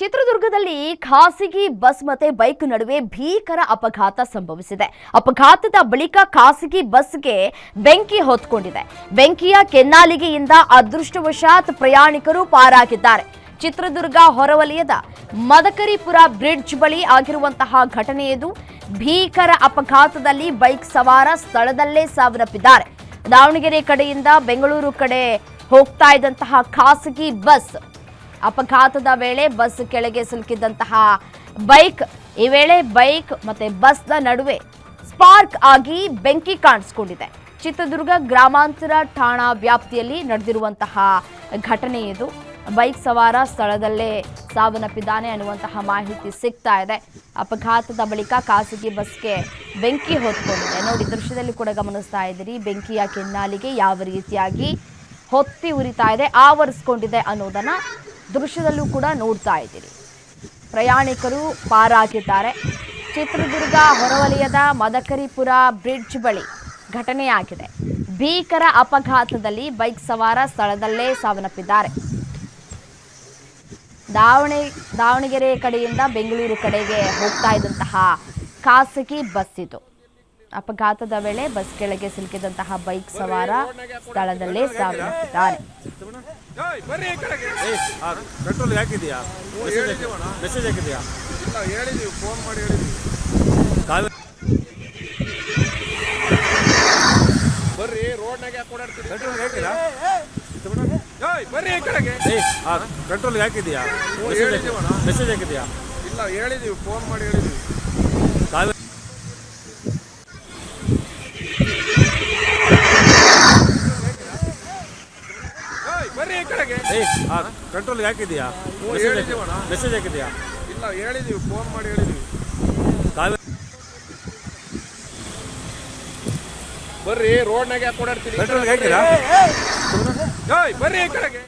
ಚಿತ್ರದುರ್ಗದಲ್ಲಿ ಖಾಸಗಿ ಬಸ್ ಮತ್ತೆ ಬೈಕ್ ನಡುವೆ ಭೀಕರ ಅಪಘಾತ ಸಂಭವಿಸಿದೆ. ಅಪಘಾತದ ಬಳಿಕ ಖಾಸಗಿ ಬಸ್ಗೆ ಬೆಂಕಿ ಹೊತ್ಕೊಂಡಿದೆ. ಬೆಂಕಿಯ ಕೆನ್ನಾಲಿಗೆಯಿಂದ ಅದೃಷ್ಟವಶಾತ್ ಪ್ರಯಾಣಿಕರು ಪಾರಾಗಿದ್ದಾರೆ. ಚಿತ್ರದುರ್ಗ ಹೊರವಲಯದ ಮದಕರಿಪುರ ಬ್ರಿಡ್ಜ್ ಬಳಿ ಆಗಿರುವಂತಹ ಘಟನೆಯದು ಭೀಕರ ಅಪಘಾತದಲ್ಲಿ ಬೈಕ್ ಸವಾರ ಸ್ಥಳದಲ್ಲೇ ಸಾವನ್ನಪ್ಪಿದ್ದಾರೆ. ದಾವಣಗೆರೆ ಕಡೆಯಿಂದ ಬೆಂಗಳೂರು ಕಡೆ ಹೋಗ್ತಾ ಇದ್ದಂತಹ ಖಾಸಗಿ ಬಸ್ ಅಪಘಾತದ ವೇಳೆ ಬಸ್ ಕೆಳಗೆ ಸಿಲುಕಿದ್ದಂತಹ ಬೈಕ್, ಈ ವೇಳೆ ಬೈಕ್ ಮತ್ತೆ ಬಸ್ನ ನಡುವೆ ಸ್ಪಾರ್ಕ್ ಆಗಿ ಬೆಂಕಿ ಕಾಣಿಸ್ಕೊಂಡಿದೆ. ಚಿತ್ರದುರ್ಗ ಗ್ರಾಮಾಂತರ ಠಾಣಾ ವ್ಯಾಪ್ತಿಯಲ್ಲಿ ನಡೆದಿರುವಂತಹ ಘಟನೆ ಇದು. ಬೈಕ್ ಸವಾರ ಸ್ಥಳದಲ್ಲೇ ಸಾವನ್ನಪ್ಪಿದ್ದಾನೆ ಅನ್ನುವಂತಹ ಮಾಹಿತಿ ಸಿಗ್ತಾ ಇದೆ. ಅಪಘಾತದ ಬಳಿಕ ಖಾಸಗಿ ಬಸ್ಗೆ ಬೆಂಕಿ ಹೊತ್ಕೊಂಡಿದೆ. ನೋಡಿ, ದೃಶ್ಯದಲ್ಲಿ ಕೂಡ ಗಮನಿಸ್ತಾ ಇದ್ದೀರಿ. ಬೆಂಕಿಯ ಕೆನ್ನಾಲಿಗೆ ಯಾವ ರೀತಿಯಾಗಿ ಹೊತ್ತಿ ಉರಿತಾ ಇದೆ, ಆವರಿಸ್ಕೊಂಡಿದೆ ಅನ್ನೋದನ್ನ ದೃಶ್ಯದಲ್ಲೂ ಕೂಡ ನೋಡ್ತಾ ಇದ್ದೀರಿ. ಪ್ರಯಾಣಿಕರು ಪಾರಾಗಿದ್ದಾರೆ. ಚಿತ್ರದುರ್ಗ ಹೊರವಲಯದ ಮದಕರಿಪುರ ಬ್ರಿಡ್ಜ್ ಬಳಿ ಘಟನೆಯಾಗಿದೆ. ಭೀಕರ ಅಪಘಾತದಲ್ಲಿ ಬೈಕ್ ಸವಾರ ಸ್ಥಳದಲ್ಲೇ ಸಾವನ್ನಪ್ಪಿದ್ದಾರೆ. ದಾವಣೆ, ದಾವಣಗೆರೆ ಕಡೆಯಿಂದ ಬೆಂಗಳೂರು ಕಡೆಗೆ ಹೋಗ್ತಾ ಇದ್ದಂತಹ ಖಾಸಗಿ ಬಸ್ ಇದು. ಅಪಘಾತದ ವೇಳೆ ಬಸ್ ಕೆಳಗೆ ಸಿಲುಕಿದಂತಹ ಬೈಕ್ ಸವಾರ ಸ್ಥಳದಲ್ಲೇ ಸಾವನ್ನಪ್ಪಿದ್ದಾರೆ ಏಯ್, ಬರ್ರಿ ಈ ಕಡೆಗೆ ಏಯ್ ಆ ಪೆಟ್ರೋಲ್ ಹಾಕಿದ್ಯಾ? ಮೆಸೇಜ್ ಹಾಕಿದ್ಯಾ? ಇಲ್ಲ ಹೇಳಿದೀವಿ ಫೋನ್ ಮಾಡಿ ಹೇಳಿದೀವಿ. ಕಾವೇರಿ ಬರ್ರಿ ರೋಡ್ನಾಗ ಯಾಕೆ ಓಡಾಡ್ತೀರಿ? ಪೆಟ್ರೋಲ್ ಹಾಕಿರಾ ಏಯ್ ಬರ್ರಿ ಈ ಕಡೆಗೆ ಏಯ್ ಆ ಪೆಟ್ರೋಲ್ ಹಾಕಿದ್ಯಾ? ಮೆಸೇಜ್ ಹೇಳಿದೀವಣ್ಣ. ಮೆಸೇಜ್ ಹಾಕಿದ್ಯಾ? ಇಲ್ಲ ಹೇಳಿದೀವಿ ಫೋನ್ ಮಾಡಿ ಹೇಳಿದೀವಿ ಕಾವೇರಿ ಏಯ್ ಬರ್ರಿ ಈ ಕಡೆಗೆ ಏಯ್ ಆ ಪೆಟ್ರೋಲ್ ಹಾಕಿದ್ಯಾ ಹೇಳಿದೀವಣ್ಣ. ಮೆಸೇಜ್ ಹಾಕಿದ್ಯಾ ಇಲ್ಲ ಹೇಳಿದೀವಿ ಫೋನ್ ಮಾಡಿ ಹೇಳಿದೀವಿ ಕಾವೇರಿ ಬರ್ರಿ ರೋಡ್ನಾಗ ಯಾಕೆ ಓಡಾಡ್ತೀರಿ ಪೆಟ್ರೋಲ್ ಹಾಕಿರಾ ಏಯ್ ಬರ್ರಿ ಈ ಕಡೆಗೆ